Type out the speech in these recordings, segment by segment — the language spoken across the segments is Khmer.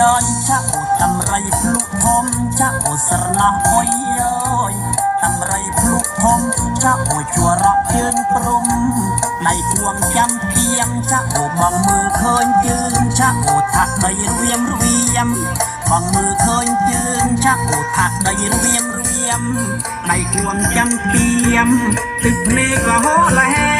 យោចាក់អូតំរៃភ្លុកធំចាក់អូស្រណោះអុយយោតំរៃភ្លុកធំចាក់អូជួររកជើងព្រំដៃគួងចាំគៀងចាក់អូបងមើលឃើញជើងចាក់អូថាក់ដីរៀមរៀមបងមើលឃើញជើងចាក់អូថាក់ដីរៀមរៀមដៃគួងចាំគៀមទឹកភ្នែកក៏ហោឡែង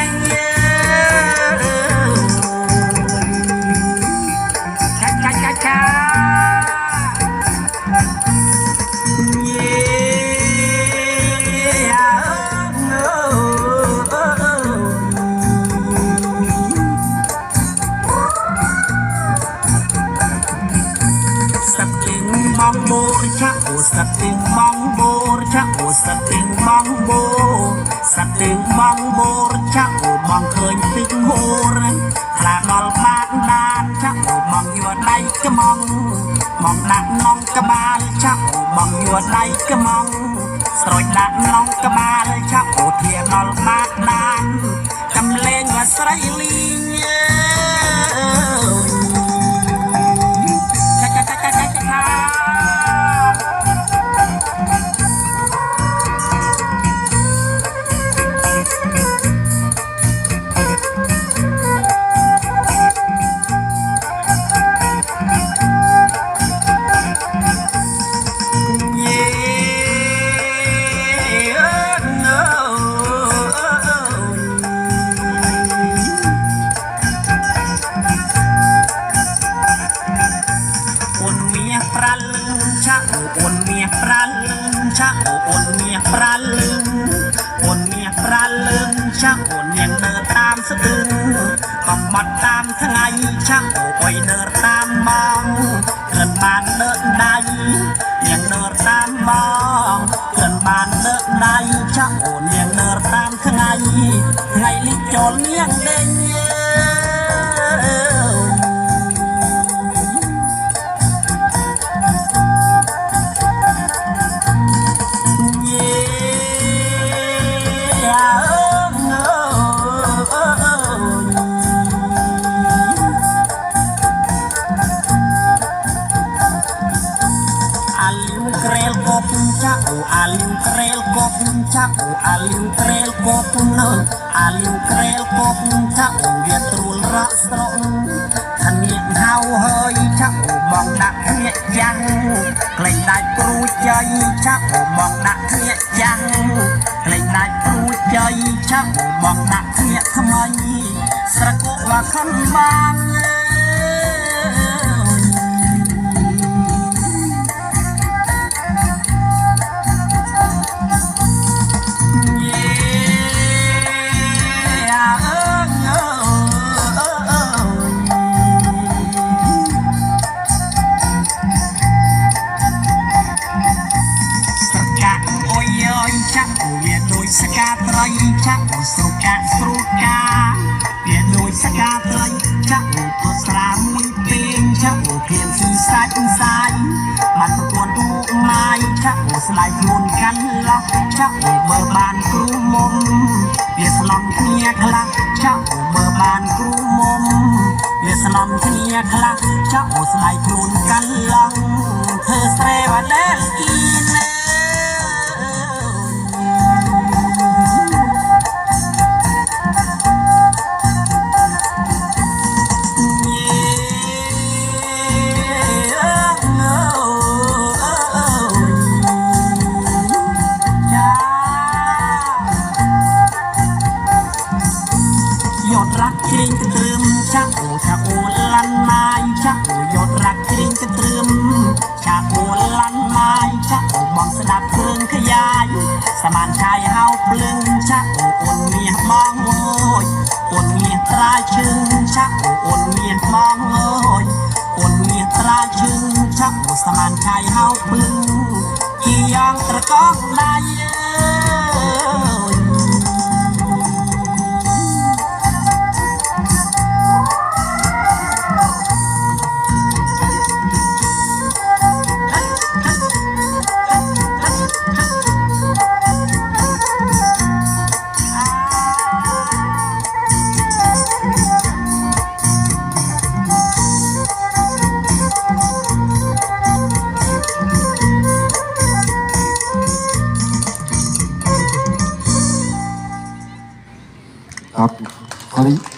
អូសត្វទៀងបងបូរឆាអូសត្វទៀងបងបូសត្វទៀងបងបូរឆាអូបងឃើញទឹកហូរខ្លាដល់បាតដានឆាអូបងយកដៃក្មងមកដាក់នងក្បាលឆាអូបងយកដៃក្មង คนเมียปราลึงชะโอคนเมียปราลึงคนเมียปราลึงชะโอนยังเดินตามสะดึงกำมัดตามทั้งไงชะโอไยเดินตามมองเกินบานเดินได้ยังเดินตามมองเกินบานเดินได้ชะโอนยังเดินตามทั้งไงไงลิจนเมียงเด้ง kopun cha o alim krel kopun cha o alim krel kopun no alim krel kopun cha o វាត្រួលរកស្រកធានាហៅហើយចាក់អូបងដាក់គ្នាយ៉ាងក្លែងដាច់ព្រួចជ័យចាក់អូបងដាក់គ្នាយ៉ាងក្លែងដាច់ព្រួចជ័យចាក់អូបងដាក់គ្នាថ្មីស្រកុកខំបាន ចាក់បើបានគ្រូមុំវាស្លំគ្នាខ្លះចាក់បើបានគ្រូមុំវាស្លំគ្នាខ្លះចាក់ស្លាយខ្លួនកាន់ឡោះធ្វើស្រែបាដែ Ravi.